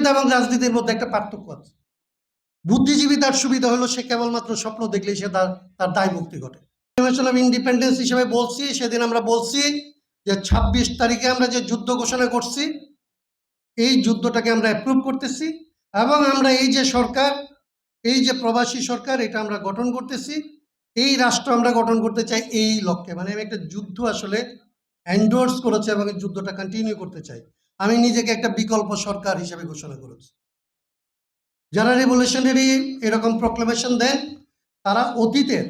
বুদ্ধিজীবিতা এবং রাজনীতির মধ্যে একটা পার্থক্য আছে। বুদ্ধিজীবী তার সুবিধা হলো সে কেবলমাত্র স্বপ্ন দেখলেই সে তার তার দায় মুক্তি ঘটে। অফ ইন্ডিপেন্ডেন্স হিসেবে বলছি, সেদিন আমরা বলছি যে ছাব্বিশ তারিখে আমরা যে যুদ্ধ ঘোষণা করছি, এই যুদ্ধটাকে আমরা অ্যাপ্রুভ করতেছি এবং আমরা এই যে সরকার, এই যে প্রবাসী সরকার, এটা আমরা গঠন করতেছি। এই রাষ্ট্র আমরা গঠন করতে চাই এই লক্ষ্যে। মানে আমি একটা যুদ্ধ আসলে এন্ডোর্স করেছে এবং যুদ্ধটা কন্টিনিউ করতে চাই। আমি নিজেকে একটা বিকল্প সরকার হিসেবে ঘোষণা করেছি। যারা রেভলিউশনারি এরকম প্রক্লেমেশন দেন, তারা অতীতের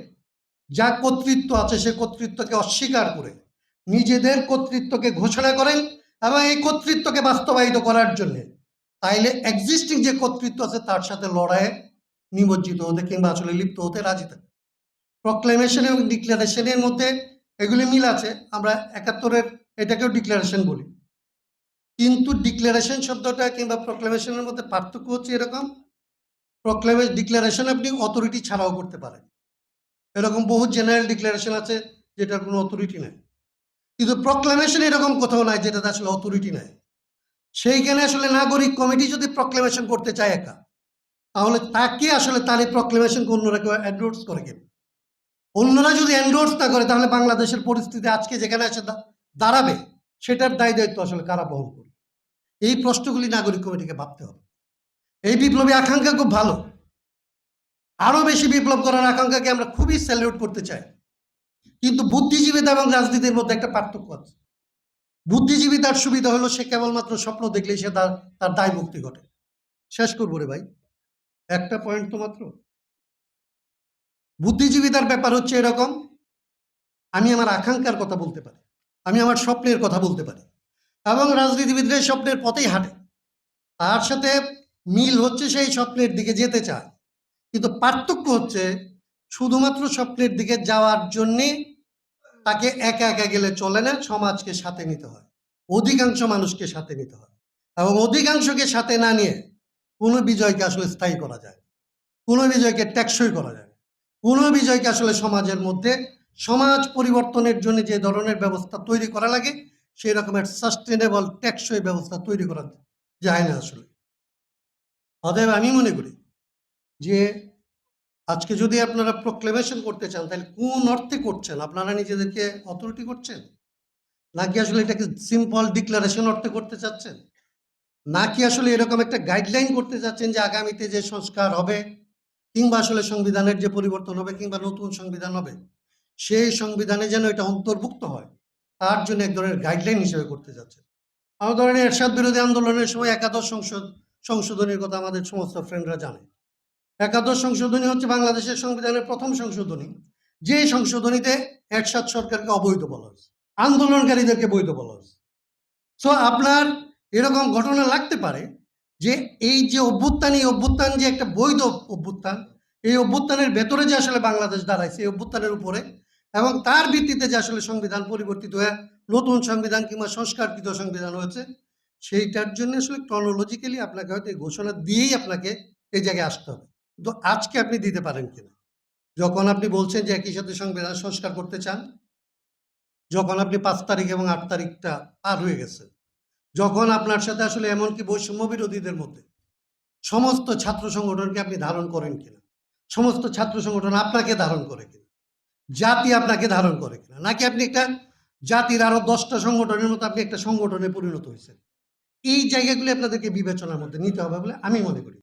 যা কর্তৃত্ব আছে, সে কর্তৃত্বকে অস্বীকার করে নিজেদের কর্তৃত্বকে ঘোষণা করেন এবং এই কর্তৃত্বকে বাস্তবায়িত করার জন্য তাইলে এক্সিস্টিং যে কর্তৃত্ব আছে, তার সাথে লড়াইয়ে নিমজ্জিত হতে কিংবা আসলে লিপ্ত হতে রাজি থাকে প্রক্লেমেশন এবং ডিক্লারেশনের মধ্যে এগুলি মিল আছে। আমরা একাত্তরের এটাকেও ডিক্লারেশন বলি। কিন্তু ডিক্লারেশন শব্দটা কিংবা প্রক্লেমেশনের মধ্যে পার্থক্য হচ্ছে এরকম। প্রক্লেমে ডিক্লারেশন আপনি অথরিটি ছাড়াও করতে পারেন। এরকম বহু জেনারেল ডিক্লারেশন আছে যেটার কোনো অথরিটি নাই। কিন্তু প্রক্লেমেশন এরকম কোথাও নাই যেটাতে আসলে অথরিটি নাই। সেইখানে আসলে নাগরিক কমিটি যদি প্রক্লেমেশন করতে চায় একা, তাহলে তাকে আসলে তার এই প্রক্লেমেশনকে অন্যরা কেউ এন্ডোর্স করে কেন? অন্যরা যদি এন্ডোর্স না করে, তাহলে বাংলাদেশের পরিস্থিতি আজকে যেখানে এসে দাঁড়াবে, সেটার দায় দায়িত্ব আসলে কারা বহন করবে? এই প্রশ্নগুলি নাগরিক কমিটিকে ভাবতে হবে। এই বিপ্লবী আকাঙ্ক্ষা খুব ভালো। আরও বেশি বিপ্লব করার আকাঙ্ক্ষাকে আমরা খুবই স্যালিউট করতে চাই। কিন্তু বুদ্ধিজীবিতা এবং রাজনীতির মধ্যে একটা পার্থক্য আছে। বুদ্ধিজীবী তার সুবিধা হলো সে কেবলমাত্র স্বপ্ন দেখলেই সে তার তার দায় মুক্তি ঘটে। শেষ করব রে ভাই। একটা পয়েন্ট তো মাত্র। বুদ্ধিজীবিতার ব্যাপার হচ্ছে এরকম, আমি আমার আকাঙ্ক্ষার কথা বলতে পারি। আমি আমার স্বপ্নের কথা বলতে পারি। এবং রাজনীতিবিদরা স্বপ্নের পথেই হাঁটে তার সাথে মিল হচ্ছে সেই স্বপ্নের দিকে যেতে চায় কিন্তু পার্থক্য হচ্ছে শুধুমাত্র স্বপ্নের দিকে যাওয়ার জন্যে তাকে একা একা গেলে চলে না, সমাজকে সাথে নিতে হয় অধিকাংশ মানুষকে সাথে নিতে হয় এবং অধিকাংশকে সাথে না নিয়ে কোনো বিজয়কে আসলে স্থায়ী করা যায়। কোনো বিজয়কে টেকসই করা যায়। কোনো বিজয়কে আসলে সমাজের মধ্যে সমাজ পরিবর্তনের জন্য যে ধরনের ব্যবস্থা তৈরি করা লাগে সেই রকমের সাস্টেনেবল টেকসই ব্যবস্থা তৈরি করা যায় না আসলে। অতএব আমি মনে করি যে আজকে যদি আপনারা প্রক্লেমেশন করতে চান, তাহলে কোন অর্থে করছেন? আপনারা নিজেদেরকে অথরিটি করছেন? নাকি আসলে এটাকে সিম্পল ডিক্লারেশন অর্থে করতে চাচ্ছেন? নাকি আসলে এরকম একটা গাইডলাইন করতে চাচ্ছেন যে আগামীতে যে সংস্কার হবে, কিংবা আসলে সংবিধানের যে পরিবর্তন হবে, কিংবা নতুন সংবিধান হবে, সেই সংবিধানে যেন এটা অন্তর্ভুক্ত হয়? তার জন্য এক ধরনের গাইডলাইন হিসেবে করতে যাচ্ছে আমার ধরেন এরশাদ বিরোধী আন্দোলনের সময় একাদশ সংসদ, সংশোধনীর কথা আমাদের সমস্ত ফ্রেন্ডরা জানে। একাদশ সংশোধনী হচ্ছে বাংলাদেশের সংবিধানের প্রথম সংশোধনী। যে সংশোধনীতে এরশাদ সরকারকে অবৈধ বলা হয়েছে, আন্দোলনকারীদেরকে বৈধ বলা হয়েছে। সো আপনার এরকম ঘটনা লাগতে পারে যে এই যে অভ্যুত্থান, এই অভ্যুত্থান যে একটা বৈধ অভ্যুত্থান, এই অভ্যুত্থানের ভেতরে যে আসলে বাংলাদেশ দাঁড়াইছে, এই অভ্যুত্থানের উপরে এবং তার ভিত্তিতে যে আসলে সংবিধান পরিবর্তিত হয়ে নতুন সংবিধান কিংবা সংস্কারকৃত সংবিধান হয়েছে, সেইটার জন্য আসলে ক্রনোলজিক্যালি আপনাকে হয়তো এই ঘোষণা দিয়েই আপনাকে এই জায়গায় আসতে হবে। তো আজকে আপনি দিতে পারেন কিনা যখন আপনি বলছেন যে একই সাথে সংবিধান সংস্কার করতে চান, যখন আপনি পাঁচ তারিখ এবং আট তারিখটা পার হয়ে গেছে, যখন আপনার সাথে আসলে এমনকি বৈষম্য বিরোধীদের মধ্যে সমস্ত ছাত্র সংগঠনকে আপনি ধারণ করেন কিনা সমস্ত ছাত্র সংগঠন আপনাকে ধারণ করে কিনা জাতি আপনাকে ধারণ করে কিনা? নাকি আপনি একটা জাতির আরও দশটা সংগঠনের মতো আপনি একটা সংগঠনে পরিণত হয়েছেন? এই জায়গাগুলি আপনাদেরকে বিবেচনার মধ্যে নিতে হবে বলে আমি মনে করি।